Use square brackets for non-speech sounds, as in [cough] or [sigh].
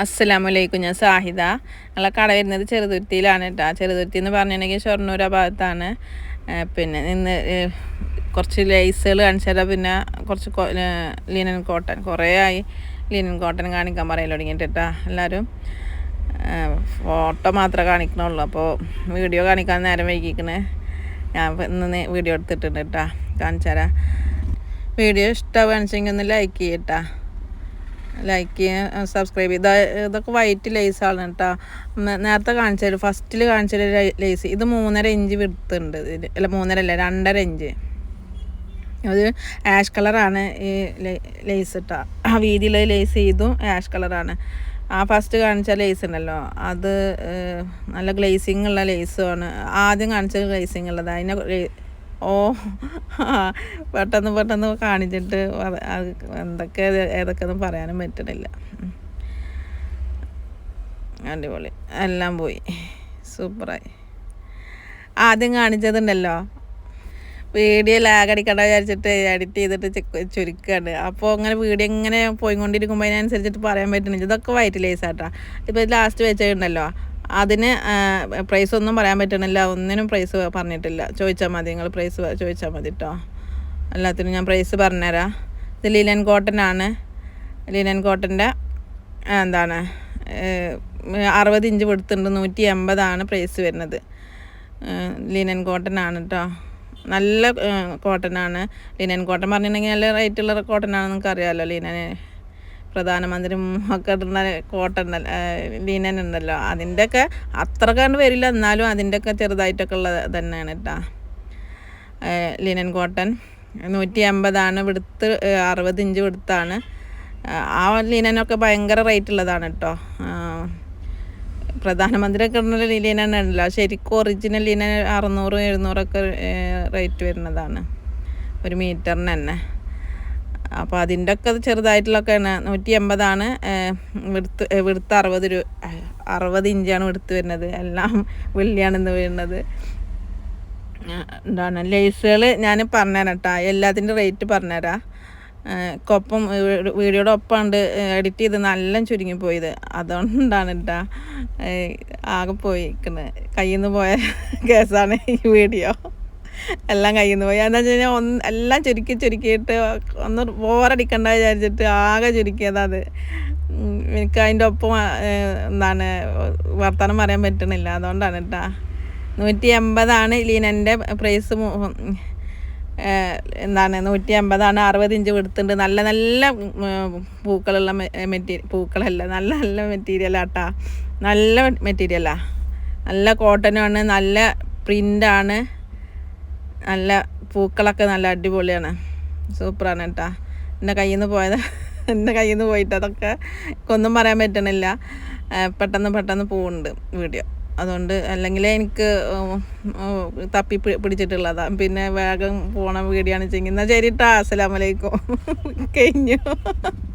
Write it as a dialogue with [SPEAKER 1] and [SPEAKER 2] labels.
[SPEAKER 1] അസ്സലാമലൈക്കും ഞാൻ സാഹിദ. ഞങ്ങളെ കട വരുന്നത് ചെറുതുരുത്തിയിലാണ് കേട്ടോ ചെറുതുരുത്തി എന്ന് പറഞ്ഞിട്ടുണ്ടെങ്കിൽ ഷൊർണൂർ ഭാഗത്താണ്. പിന്നെ നിന്ന് കുറച്ച് ലൈസുകൾ കാണിച്ചാലോ പിന്നെ കുറച്ച് ലിനൻ കോട്ടൺ കുറേ ആയി ലിനൻ കോട്ടൺ കാണിക്കാൻ പറയൽ തുടങ്ങിയിട്ട് എല്ലാവരും. ഫോട്ടോ മാത്രമേ കാണിക്കണുള്ളൂ. അപ്പോൾ വീഡിയോ കാണിക്കാൻ നേരം വൈകിക്കണേ. ഞാൻ ഇന്ന് വീഡിയോ എടുത്തിട്ടുണ്ട് കേട്ടോ കാണിച്ചാരാ. വീഡിയോ വീഡിയോ ഇഷ്ടമാണെച്ചെങ്കിൽ ഒന്ന് ലൈക്ക് ചെയ്യട്ടാ ലൈക്ക് ചെയ്യുക സബ്സ്ക്രൈബ് ചെയ്യുക ഇതൊക്കെ വൈറ്റ് ആണ് കേട്ടോ നേരത്തെ കാണിച്ചൊരു ഫസ്റ്റിൽ കാണിച്ചൊരു ലേസ് ഇത് മൂന്നര ഇഞ്ച് വിടുത്തുണ്ട് അല്ല മൂന്നര അല്ല രണ്ടര ഇഞ്ച് അത് ആഷ് കളറാണ് ഈ ലേസ് ഇട്ട ആ വീതിയിൽ ലേസ് ചെയ്തും ആഷ് കളറാണ് ആ ഫസ്റ്റ് കാണിച്ച ലേസ് ഉണ്ടല്ലോ. അത് നല്ല ഗ്ലേസിങ് ഉള്ള ലേസുമാണ് ആദ്യം കാണിച്ച ഗ്ലേസിങ് ഉള്ളത്. അതിനെ ലേ- ഓ പെട്ടെന്ന് പെട്ടെന്ന് കാണിച്ചിട്ട് എന്തൊക്കെ ഏതൊക്കെയൊന്നും പറയാനും പറ്റണില്ല. അടിപൊളി. എല്ലാം പോയി. സൂപ്പറായി. ആദ്യം കാണിച്ചതുണ്ടല്ലോ. വീഡിയോ ലാഗ് അടിക്കണ്ട വിചാരിച്ചിട്ട് എഡിറ്റ് ചെയ്തിട്ട് ചെ- ചുരുക്കാണ്. അപ്പോൾ അങ്ങനെ വീഡിയോ ഇങ്ങനെ പോയിക്കൊണ്ടിരിക്കുമ്പോൾ അതിനനുസരിച്ചിട്ട് പറയാൻ പറ്റുന്നില്ല ഇതൊക്കെ വൈറ്റ് ആട്ടാ ഇപ്പോൾ ലാസ്റ്റ് വെച്ചിട്ടുണ്ടല്ലോ അതിന് പ്രൈസ് ഒന്നും പറയാൻ പറ്റണില്ല. ഒന്നിനും പ്രൈസ് പറഞ്ഞിട്ടില്ല. ചോദിച്ചാൽ മതി. നിങ്ങൾ പ്രൈസ് ചോദിച്ചാൽ മതി കേട്ടോ എല്ലാത്തിനും ഞാൻ പ്രൈസ് പറഞ്ഞുതരാം ഇത് ലിനൻ കോട്ടൺ ആണ്. ലിനൻ കോട്ടന്റെ എന്താണ് അറുപത് ഇഞ്ച് കൊടുത്തിട്ടുണ്ട് നൂറ്റി എൺപതാണ് പ്രൈസ് വരുന്നത്. ലീനൻ ലിനൻ കോട്ടൺ ആണ് കേട്ടോ നല്ല കോട്ടൺ ആണ്. ലിനൻ കോട്ടൺ പറഞ്ഞിട്ടുണ്ടെങ്കിൽ നല്ല റേറ്റുള്ള കോട്ടൺ ആണെന്ന് നിങ്ങൾക്ക് അറിയാമല്ലോ ലിനൻ പ്രധാനമന്ത്രി ഇടുന്ന കോട്ടൺ ലിനൻ ഉണ്ടല്ലോ. അതിന്റെയൊക്കെ അത്ര കണ്ട് വരില്ല. എന്നാലും അതിന്റെയൊക്കെ ചെറുതായിട്ടൊക്കെ ഉള്ളത് തന്നെയാണ് കേട്ടോ ലിനൻ കോട്ടൺ നൂറ്റി എൺപതാണ് വിടുത്ത് അറുപത് ഇഞ്ച് വിടുത്താണ് ആ ലീനനൊക്കെ ഭയങ്കര റേറ്റ് ഉള്ളതാണ് കേട്ടോ പ്രധാനമന്ത്രി ഒക്കെ ഇടുന്ന ലീനൻ ഉണ്ടല്ലോ. ശരിക്കും ഒറിജിനൽ ലീനൻ അറുന്നൂറ് എഴുന്നൂറൊക്കെ റേറ്റ് വരുന്നതാണ്. ഒരു മീറ്ററിന് തന്നെ. അപ്പോൾ അതിന്റെ ഒക്കെ ചെറുതായിട്ടുള്ളൊക്കെയാണ്. നൂറ്റി എൺപതാണ് വിടുത്ത് വെടുത്ത് അറുപത് രൂപ അറുപത് ഇഞ്ചാണ് വിടുത്ത് വരുന്നത്. എല്ലാം വെള്ളിയാണ് ഇന്ന് വരുന്നത് എന്താണ്? ലേസുകൾ ഞാൻ പറഞ്ഞുതരാം കേട്ടോ എല്ലാത്തിന്റെ റേറ്റ് പറഞ്ഞുതരാം. കൊപ്പം വീഡിയോയുടെ ഒപ്പമുണ്ട്. എഡിറ്റ് ചെയ്ത് നല്ല ചുരുങ്ങി പോയത് അതുകൊണ്ടാണ് കേട്ടോ ആകെ പോയിക്കുന്നത് കയ്യിൽ നിന്ന് പോയ [laughs] കേസാണ് ഈ വീഡിയോ. എല്ലാം കയ്യിൽ പോയി. എന്താ വെച്ച് കഴിഞ്ഞാൽ ഒന്ന് എല്ലാം ചുരുക്കി ചുരുക്കിയിട്ട് ഒന്ന് ബോറടിക്കണ്ട വിചാരിച്ചിട്ട് ആകെ ചുരുക്കിയതാ അത്. എനിക്ക് അതിന്റെ ഒപ്പം എന്താണ് വർത്തമാനം പറയാൻ പറ്റണില്ല. അതുകൊണ്ടാണ് കേട്ടോ. നൂറ്റി എൺപതാണ് ലീനന്റെ പ്രൈസ് എന്താണ് നൂറ്റി അമ്പതാണ് അറുപത് ഇഞ്ച് കൊടുത്തിട്ടുണ്ട് നല്ല നല്ല പൂക്കളുള്ള മെറ്റീരിയൽ പൂക്കളല്ല. നല്ല നല്ല മെറ്റീരിയലാട്ടാ നല്ല മെറ്റീരിയലാ. നല്ല കോട്ടനുമാണ്. നല്ല പ്രിന്റാണ് നല്ല പൂക്കളൊക്കെ നല്ല അടിപൊളിയാണ്. സൂപ്പറാണ് കേട്ടോ എന്റെ കയ്യിൽ നിന്ന് പോയത് [laughs] എന്റെ കയ്യിൽ നിന്ന് പോയിട്ട് അതൊക്കെ ഒന്നും പറയാൻ പറ്റണില്ല. പെട്ടെന്ന് പെട്ടെന്ന് പോകുന്നുണ്ട് വീഡിയോ. അതുകൊണ്ട് അല്ലെങ്കിൽ എനിക്ക് തപ്പി പിടിച്ചിട്ടുള്ളതാണ് പിന്നെ വേഗം പോകണം വീഡിയോ ആണ് വെച്ചെങ്കിൽ എന്നാൽ ശരി കേട്ടോ അസ്സലാമലൈക്കും. [laughs] കഴിഞ്ഞു. [laughs]